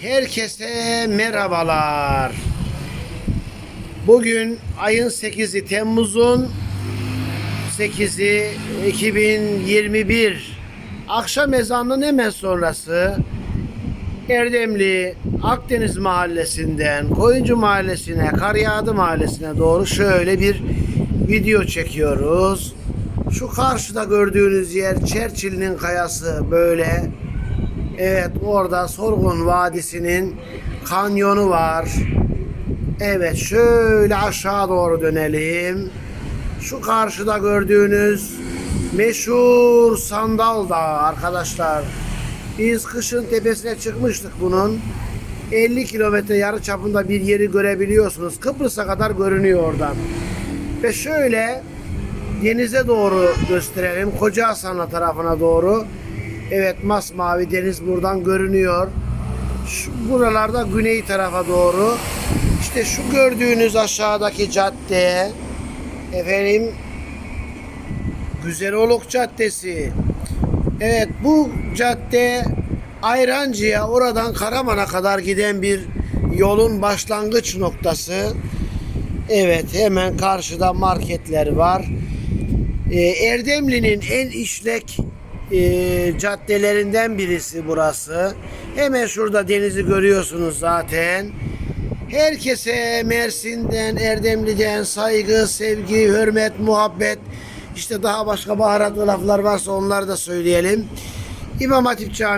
Herkese merhabalar. Bugün ayın 8'i Temmuz'un 8'i 2021 akşam ezanının hemen sonrası Erdemli Akdeniz Mahallesi'nden Koyuncu Mahallesi'ne, Karyağdı Mahallesi'ne doğru şöyle bir video çekiyoruz. Şu karşıda gördüğünüz yer Çerçil'in kayası böyle. Evet orada Sorgun Vadisi'nin kanyonu var. Evet şöyle aşağı doğru dönelim. Şu karşıda gördüğünüz meşhur Sandal Dağı arkadaşlar. Biz kışın tepesine çıkmıştık bunun. 50 kilometre yarı çapında bir yeri görebiliyorsunuz. Kıbrıs'a kadar görünüyor oradan. Ve şöyle denize doğru gösterelim. Koca Hasanlı tarafına doğru. Evet masmavi deniz buradan görünüyor. Şu, buralarda güney tarafa doğru. İşte şu gördüğünüz aşağıdaki cadde efendim Güzeloluk Caddesi. Evet bu cadde Ayrancı'ya oradan Karaman'a kadar giden bir yolun başlangıç noktası. Evet hemen karşıda marketler var. Ee, Erdemli'nin en işlek e, caddelerinden birisi burası. Hemen şurada denizi görüyorsunuz zaten. Herkese Mersin'den, Erdemli'den saygı, sevgi, hürmet, muhabbet. İşte daha başka baharatlı laflar varsa onları da söyleyelim. İmam Hatip Camii